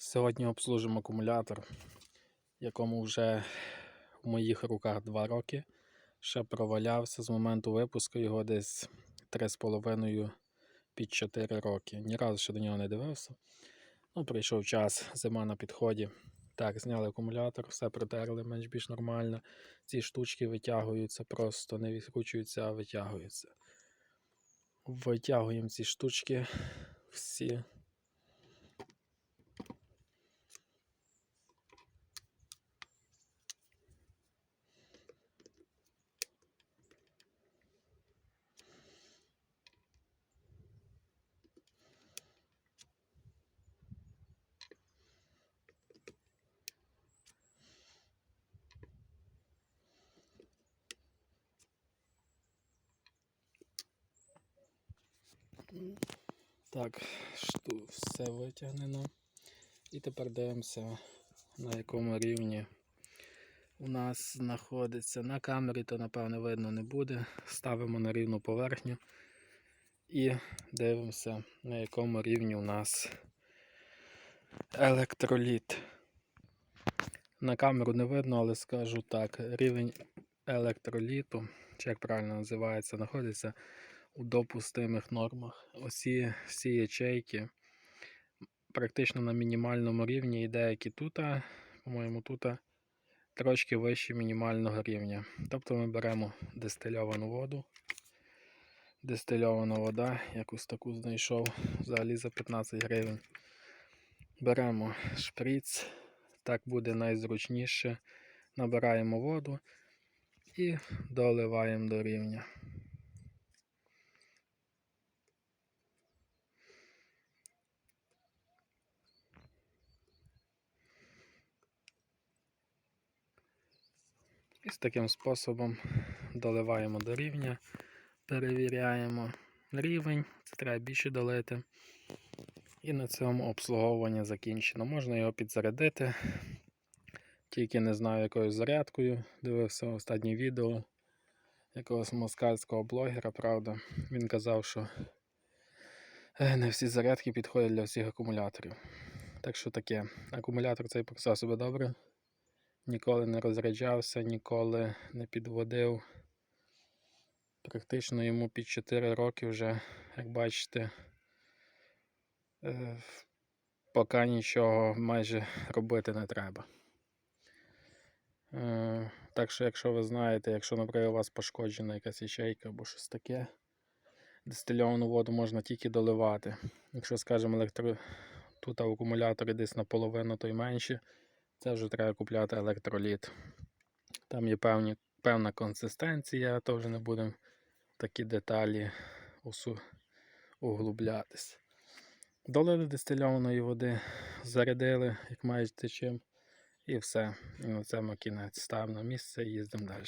Сьогодні обслужимо акумулятор, якому вже в моїх руках 2 роки. Ще провалявся з моменту випуску його десь 3,5 під 4 роки. Ні разу ще до нього не дивився. Ну, прийшов час, зима на підході. Так, зняли акумулятор, все притерли менш-більш нормально. Ці штучки витягуються, просто не відкручуються, а витягуються. Витягуємо ці штучки всі. Так, шту, все витягнено. І тепер дивимося, на якому рівні у нас знаходиться. На камері, то напевне видно не буде. Ставимо на рівну поверхню і дивимося, на якому рівні у нас електроліт. На камеру не видно, але скажу так, рівень електроліту, чи як правильно називається, знаходиться у допустимих нормах. Оці всі ячейки практично на мінімальному рівні і деякі тут, по-моєму, тут трошки вище мінімального рівня. Тобто ми беремо дистильовану воду. Дистильована вода, якусь таку знайшов взагалі за 15 гривень. Беремо шприц, так буде найзручніше. Набираємо воду і доливаємо до рівня. І з таким способом доливаємо до рівня, перевіряємо рівень, це треба більше долити. І на цьому обслуговування закінчено. Можна його підзарядити. Тільки не знаю якою зарядкою. Дивився останнє відео якогось москальського блогера, правда. Він казав, що не всі зарядки підходять для всіх акумуляторів. Так що таке, акумулятор цей показав себе добре. Ніколи не розряджався, ніколи не підводив. Практично йому під 4 роки вже, як бачите, е, поки нічого майже робити не треба. Е, Так що, якщо ви знаєте, якщо, наприклад, у вас пошкоджена якась ячейка або щось таке, дистильовану воду можна тільки доливати. Якщо, скажімо, електро... тут в акумуляторі десь наполовину, то й менше. Це вже треба купляти електроліт. Там є певні, певна консистенція, то вже не будемо такі деталі усу, углублятись. Долили дистильованої води, зарядили, як мають чим, і все. І на цьому кінець став на місце і їздимо далі.